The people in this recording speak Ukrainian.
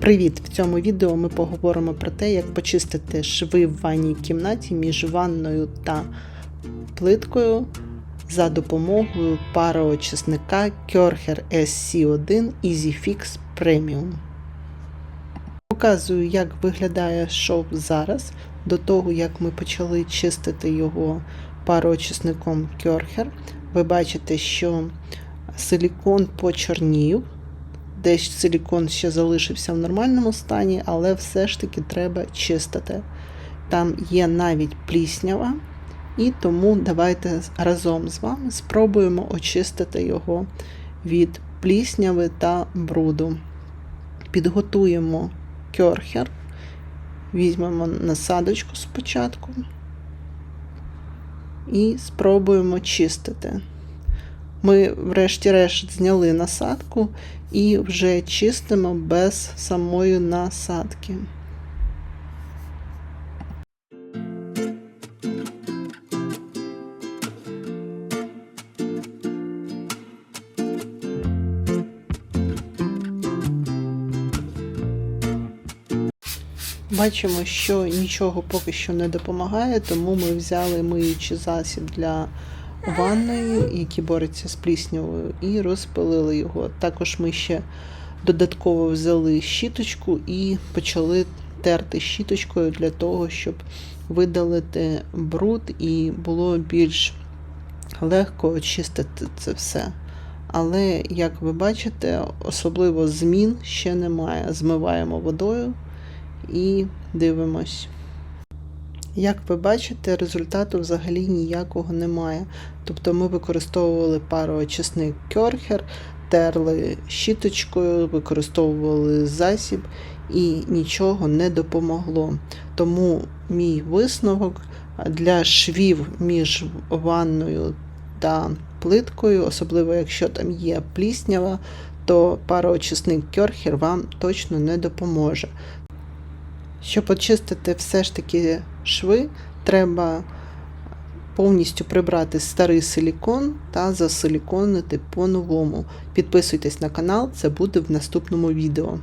Привіт! В цьому відео ми поговоримо про те, як почистити шви в ванній кімнаті між ванною та плиткою за допомогою пароочисника Körcher SC1 EasyFix Premium. Показую, як виглядає шов зараз, до того як ми почали чистити його пароочисником Körcher. Ви бачите, що силікон почорнів. Десь силікон ще залишився в нормальному стані, але все ж таки треба чистити. Там є навіть пліснява, і тому давайте разом з вами спробуємо очистити його від плісняви та бруду. Підготуємо кьорхер, візьмемо насадочку спочатку і спробуємо чистити. Ми, врешті-решт, зняли насадку і вже чистимо без самої насадки. Бачимо, що нічого поки що не допомагає, тому ми взяли миючий засіб для ванною, який бореться з пліснявою, і розпилили його. Також ми ще додатково взяли щіточку і почали терти щіточкою для того, щоб видалити бруд і було більш легко очистити це все. Але, як ви бачите, особливо змін ще немає. Змиваємо водою і дивимось. Як ви бачите, результату взагалі ніякого немає. Тобто ми використовували пароочисник Кьорхер, терли щіточкою, використовували засіб і нічого не допомогло. Тому мій висновок для швів між ванною та плиткою, особливо якщо там є пліснява, то пароочисник Кьорхер вам точно не допоможе. Щоб очистити все ж таки шви, треба повністю прибрати старий силікон та засиліконити по-новому. Підписуйтесь на канал, це буде в наступному відео.